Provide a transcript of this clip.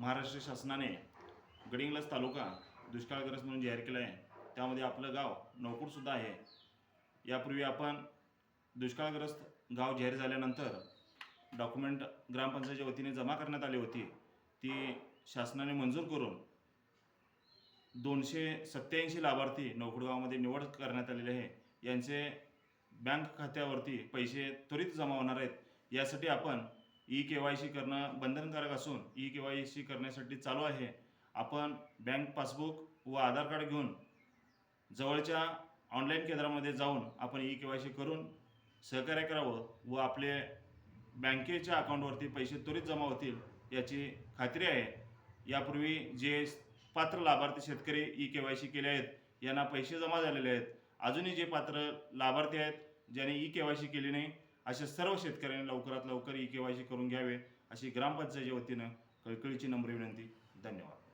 महाराष्ट्र शासनाने गडिंग्लज तालुका दुष्काळग्रस्त म्हणून जाहीर केला आहे त्यामध्ये आपलं गाव नौकूरसुद्धा आहे. यापूर्वी आपण दुष्काळग्रस्त गाव जाहीर झाल्यानंतर डॉक्युमेंट ग्रामपंचायतच्या वतीने जमा करण्यात आली होती. ती शासनाने मंजूर करून दोनशे सत्त्याऐंशी लाभार्थी नवकुडगावमध्ये निवड करण्यात आलेले आहे. यांचे बँक खात्यावरती पैसे त्वरित जमा होणार आहेत. यासाठी आपण ई के वाय सी करणं बंधनकारक असून ई के वाय सी करण्यासाठी चालू आहे. आपण बँक पासबुक व आधार कार्ड घेऊन जवळच्या ऑनलाईन केंद्रामध्ये जाऊन आपण ई के वाय सी करून सहकार्य करावं व आपले बँकेच्या अकाउंटवरती पैसे त्वरित जमा होतील याची खात्री आहे. यापूर्वी जे पात्र लाभार्थी शेतकरी ई के वाय सी केले आहेत यांना पैसे जमा झालेले आहेत. अजूनही जे पात्र लाभार्थी आहेत ज्यांनी ई के वाय सी केली नाही अशा सर्व शेतकऱ्यांनी लवकरात लवकर ई के वाय सी करून घ्यावे अशी ग्रामपंचायतीच्या वतीनं कळकळीची नम्र विनंती. धन्यवाद.